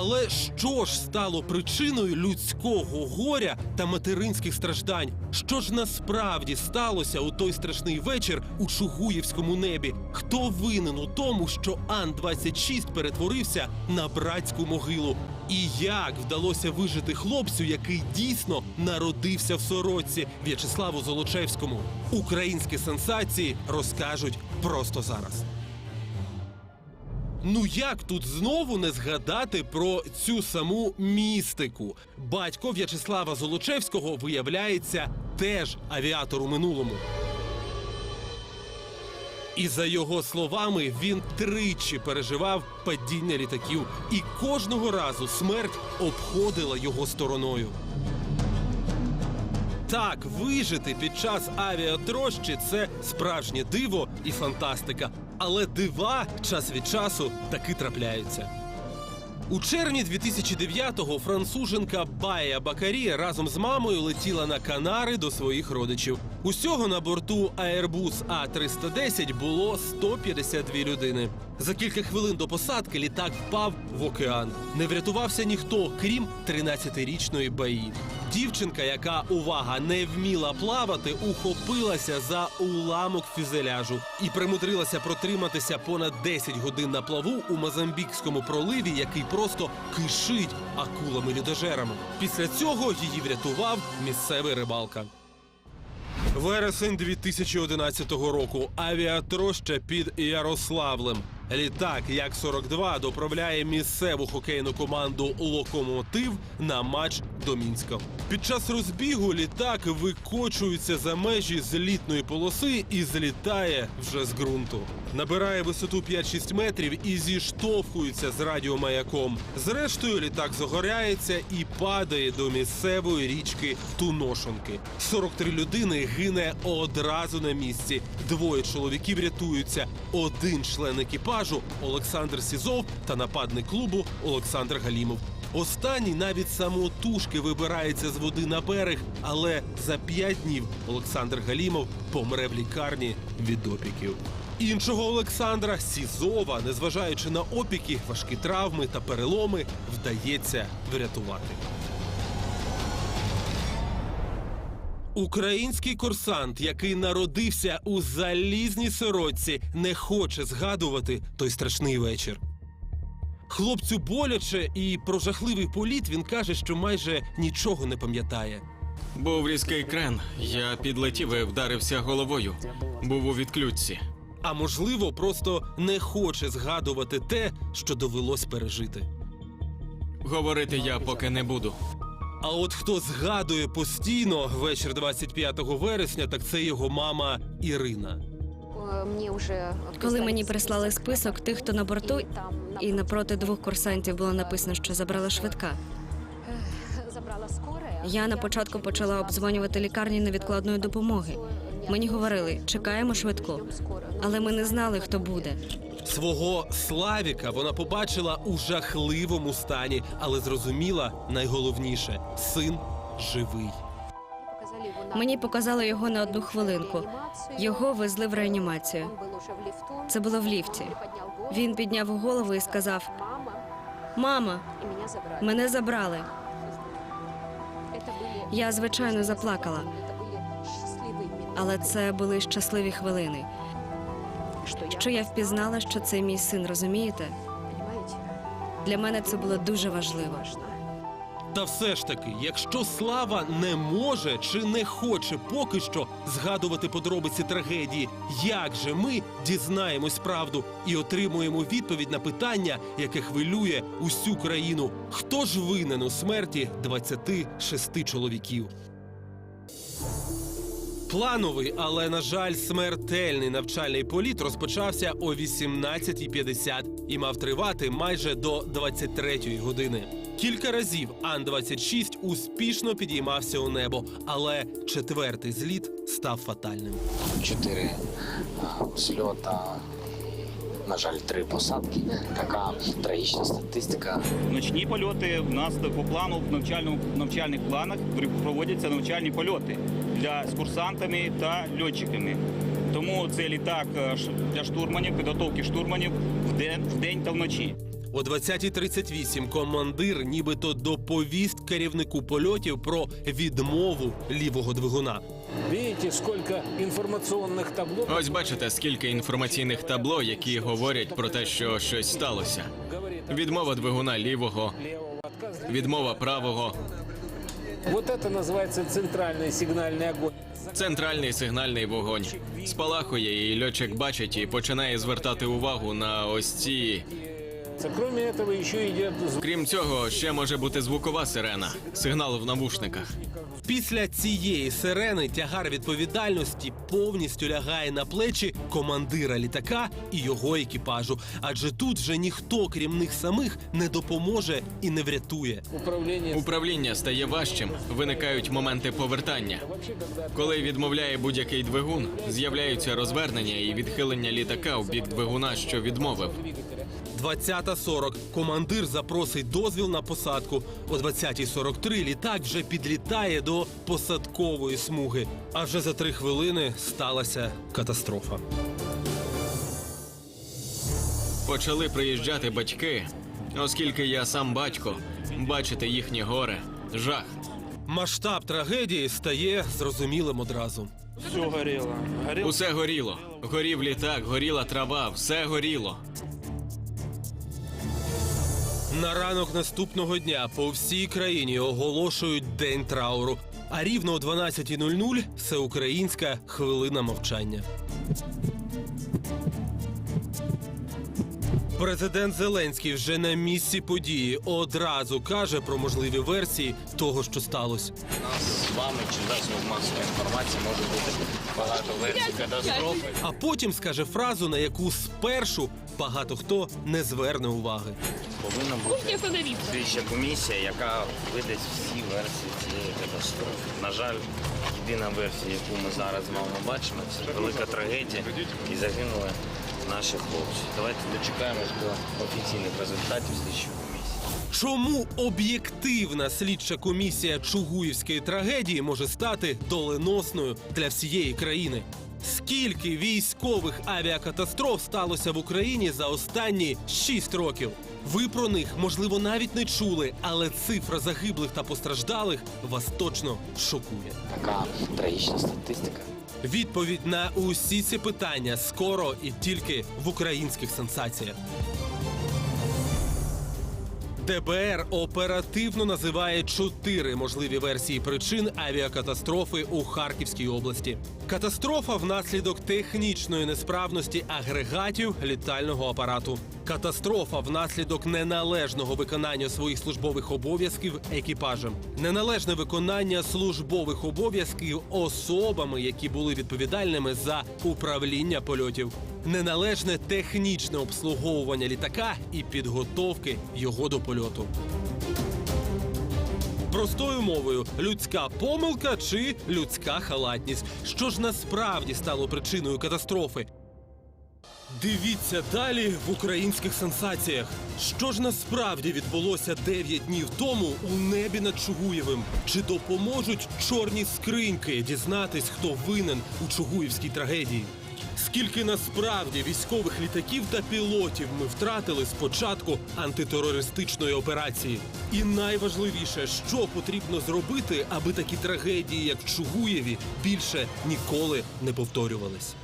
Але що ж стало причиною людського горя та материнських страждань? Що ж насправді сталося у той страшний вечір у Чугуївському небі? Хто винен у тому, що Ан-26 перетворився на братську могилу? І як вдалося вижити хлопцю, який дійсно народився в сорочці В'ячеславу Золочевському? Українські сенсації розкажуть просто зараз. Ну як тут знову не згадати про цю саму містику? Батько В'ячеслава Золочевського виявляється теж авіатор у минулому. І за його словами, він тричі переживав падіння літаків, і кожного разу смерть обходила його стороною. Так, вижити під час авіатрощі це справжнє диво і фантастика. Але дива час від часу таки трапляються. У червні 2009-го француженка Бая Бакарі разом з мамою летіла на Канари до своїх родичів. Усього на борту Airbus A310 було 152 людини. За кілька хвилин до посадки літак впав в океан. Не врятувався ніхто, крім 13-річної Баї. Дівчинка, яка увага не вміла плавати, ухопилася за уламок фюзеляжу і примудрилася протриматися понад 10 годин на плаву у Мозамбікському проливі, який просто кишить акулами-людожерами. Після цього її врятував місцевий рибалка. Вересень 2011 року. Авіатроща під Ярославлем. Літак Як-42 доправляє місцеву хокейну команду Локомотив на матч до Мінська. Під час розбігу літак викочується за межі злітної полоси і злітає вже з ґрунту. Набирає висоту 5-6 метрів і зіштовхується з радіомаяком. Зрештою, літак загоряється і падає до місцевої річки Туношонки. 43 людини гине одразу на місці. Двоє чоловіків рятуються. Один член екіпажу Олександр Сізов та нападник клубу Олександр Галімов. Останній навіть самотужки вибирається з води на берег, але за п'ять днів Олександр Галімов помре в лікарні від опіків. Іншого Олександра Сізова, незважаючи на опіки, важкі травми та переломи, вдається врятувати. Український курсант, який народився у залізній сорочці, не хоче згадувати той страшний вечір. Хлопцю боляче і про жахливий політ він каже, що майже нічого не пам'ятає. Був різкий крен. Я підлетів і вдарився головою. Був у відключці. А можливо, просто не хоче згадувати те, що довелось пережити. Говорити я поки не буду. А от хто згадує постійно вечір 25 вересня, так це його мама Ірина. Мені вже Коли мені прислали список тих, хто на борту, і напроти двох курсантів було написано, що забрала швидка. забрала скоре. Я на початку почала обдзвонювати лікарні невідкладної допомоги. Мені говорили, чекаємо швидку, але ми не знали, хто буде. Свого Славіка вона побачила у жахливому стані, але зрозуміла найголовніше син живий. Мені показали його на одну хвилинку. Його везли в реанімацію. Це було в ліфті. Він підняв голову і сказав: Мама, мене забрали. Я звичайно заплакала, але це були щасливі хвилини. Що я впізнала, що це мій син, розумієте? Для мене це було дуже важливо. Та все ж таки, якщо слава не може чи не хоче поки що згадувати подробиці трагедії, як же ми дізнаємось правду і отримуємо відповідь на питання, яке хвилює усю країну? Хто ж винен у смерті 26 чоловіків? Плановий, але на жаль, смертельний навчальний політ розпочався о 18.50 і мав тривати майже до 23-ї години. Кілька разів Ан-26 успішно підіймався у небо, але четвертий зліт став фатальним. чотири сльота. На жаль, три посадки. Така трагічна статистика. Ночні польоти в нас по плану в навчальному навчальних планах проводяться навчальні польоти для з курсантами та льотчиками. Тому це літак е, для штурманів, підготовки штурманів в день, в день та вночі. О 20.38 командир нібито доповість керівнику польотів про відмову лівого двигуна. Видите, сколько информационных табло. Ось бачите, скільки інформаційних табло, які говорять про те, що щось сталося. Говорит Відмова двигуна лівого, левого отказ. відмова правого, Вот это называется центральный сигнальный огонь. центральний сигнальний вогонь. Спалахує, і льотчик бачить і починає звертати увагу на ось ці. Кроме этого еще идет звук. Крім цього, ще може бути звукова сирена, сигнал в навушниках. Після цієї сирени тягар відповідальності повністю лягає на плечі командира літака і його екіпажу. Адже тут вже ніхто, крім них самих, не допоможе і не врятує. управление. Управління стає важчим, виникають моменти повертання. Коли відмовляє будь-який двигун, з'являються розвернення і відхилення літака в бік двигуна, що відмовив. 20.40. Командир запросить дозвіл на посадку. О 20.43 літак вже підлітає до посадкової смуги. А вже за три хвилини сталася катастрофа. Почали приїжджати батьки, оскільки я сам батько, бачити їхнє горе, жах. Масштаб трагедії стає зрозумілим одразу. Все горело. Горел Усе горіло. Горів літак, горіла трава, все горіло. На ранок наступного дня по всій країні оголошують день трауру. А рівно о 12.00 – всеукраїнська хвилина мовчання. Президент Зеленський вже на місці події одразу каже про можливі версії того, що сталося. У нас з вами чи засобів масової інформації може бути багато версій катастрофи. А потім скаже фразу, на яку спершу багато хто не зверне уваги. Повинна бути слідча комісія, яка видасть всі версії цієї катастрофи. На жаль, єдина версія, яку ми зараз з вами бачимо, це велика трагедія і загинули наші хлопці. Давайте дочекаємось до офіційних результатів слідчої комісії. Чому об'єктивна слідча комісія Чугуївської трагедії може стати доленосною для всієї країни? Скільки військових авіакатастроф сталося в Україні за останні 6 років? Ви про них можливо навіть не чули, але цифра загиблих та постраждалих вас точно шокує. Така трагічна статистика. Відповідь на усі ці питання скоро і тільки в українських сенсаціях. ДБР оперативно називає чотири можливі версії причин авіакатастрофи у Харківській області. Катастрофа внаслідок технічної несправності агрегатів літального апарату. Катастрофа внаслідок неналежного виконання своїх службових обов'язків екіпажем. Неналежне виконання службових обов'язків особами, які були відповідальними за управління польотів. Неналежне технічне обслуговування літака і підготовки його до польоту. Простою мовою, людська помилка чи людська халатність. Що ж насправді стало причиною катастрофи? Дивіться далі в українських сенсаціях. Що ж насправді відбулося 9 днів тому у небі над Чугуєвим? Чи допоможуть чорні скриньки дізнатись, хто винен у Чугуївській трагедії? Скільки насправді військових літаків та пілотів ми втратили з початку антитерористичної операції? І найважливіше, що потрібно зробити, аби такі трагедії, як Чугуєві, більше ніколи не повторювались?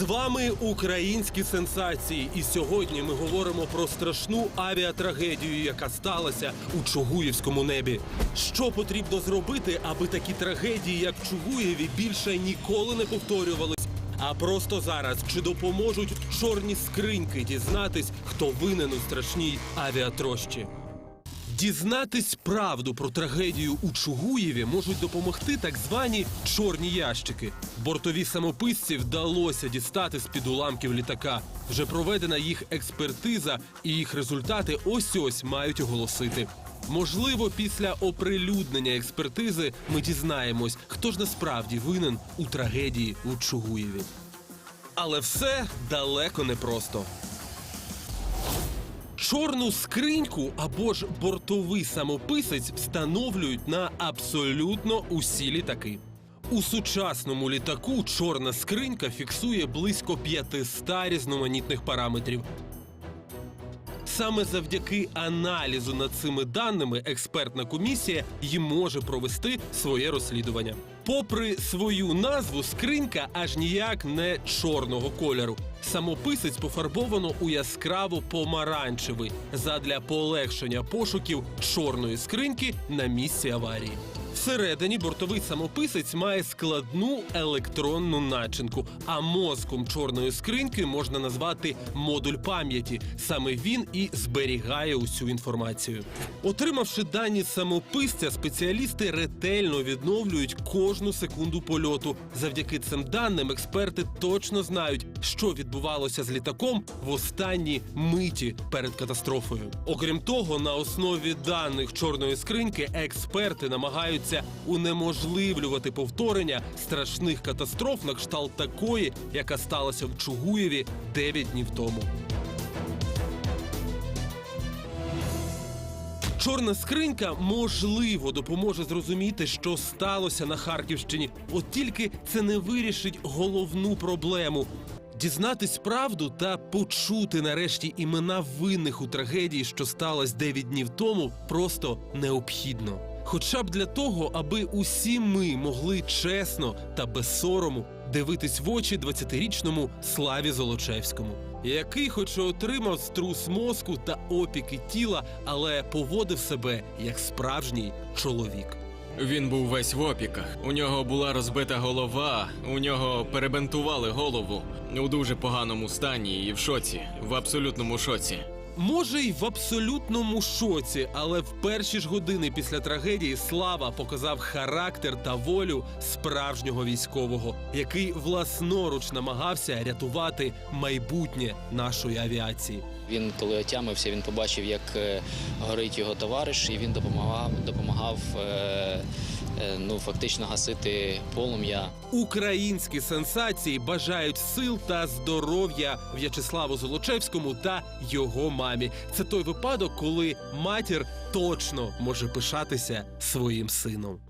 З вами українські сенсації, і сьогодні ми говоримо про страшну авіатрагедію, яка сталася у Чугуївському небі. Що потрібно зробити, аби такі трагедії, як Чугуєві, більше ніколи не повторювались? А просто зараз чи допоможуть чорні скриньки дізнатись, хто винен у страшній авіатрощі? Дізнатись правду про трагедію у Чугуєві можуть допомогти так звані чорні ящики. Бортові самописці вдалося дістати з під уламків літака. Вже проведена їх експертиза, і їх результати ось ось мають оголосити. Можливо, після оприлюднення експертизи ми дізнаємось, хто ж насправді винен у трагедії у Чугуєві. Але все далеко не просто. Чорну скриньку або ж бортовий самописець встановлюють на абсолютно усі літаки. У сучасному літаку чорна скринька фіксує близько 500 різноманітних параметрів. Саме завдяки аналізу над цими даними експертна комісія й може провести своє розслідування. Попри свою назву, скринька аж ніяк не чорного кольору. Самописець пофарбовано у яскраво помаранчевий задля полегшення пошуків чорної скриньки на місці аварії. Всередині бортовий самописець має складну електронну начинку, а мозком чорної скриньки можна назвати модуль пам'яті. Саме він і зберігає усю інформацію. Отримавши дані самописця, спеціалісти ретельно відновлюють кожну секунду польоту. Завдяки цим даним експерти точно знають, що відбувалося з літаком в останні миті перед катастрофою. Окрім того, на основі даних чорної скриньки експерти намагаються унеможливлювати повторення страшних катастроф на кшталт такої, яка сталася в Чугуєві 9 днів тому. Чорна скринька можливо допоможе зрозуміти, що сталося на Харківщині. От тільки це не вирішить головну проблему. Дізнатись правду та почути нарешті імена винних у трагедії, що сталася 9 днів тому, просто необхідно. Хоча б для того, аби усі ми могли чесно та без сорому дивитись в очі 20-річному Славі Золочевському, який, хоч і отримав струс мозку та опіки тіла, але поводив себе як справжній чоловік. Він був весь в опіках. У нього була розбита голова, у нього перебентували голову у дуже поганому стані і в шоці, в абсолютному шоці. Може, й в абсолютному шоці, але в перші ж години після трагедії Слава показав характер та волю справжнього військового, який власноруч намагався рятувати майбутнє нашої авіації. Він коли отямився, він побачив, як е, горить його товариш, і він допомагав, допомагав е, ну, фактично гасити полум'я. Українські сенсації бажають сил та здоров'я В'ячеславу Золочевському та його мамі. Це той випадок, коли матір точно може пишатися своїм сином.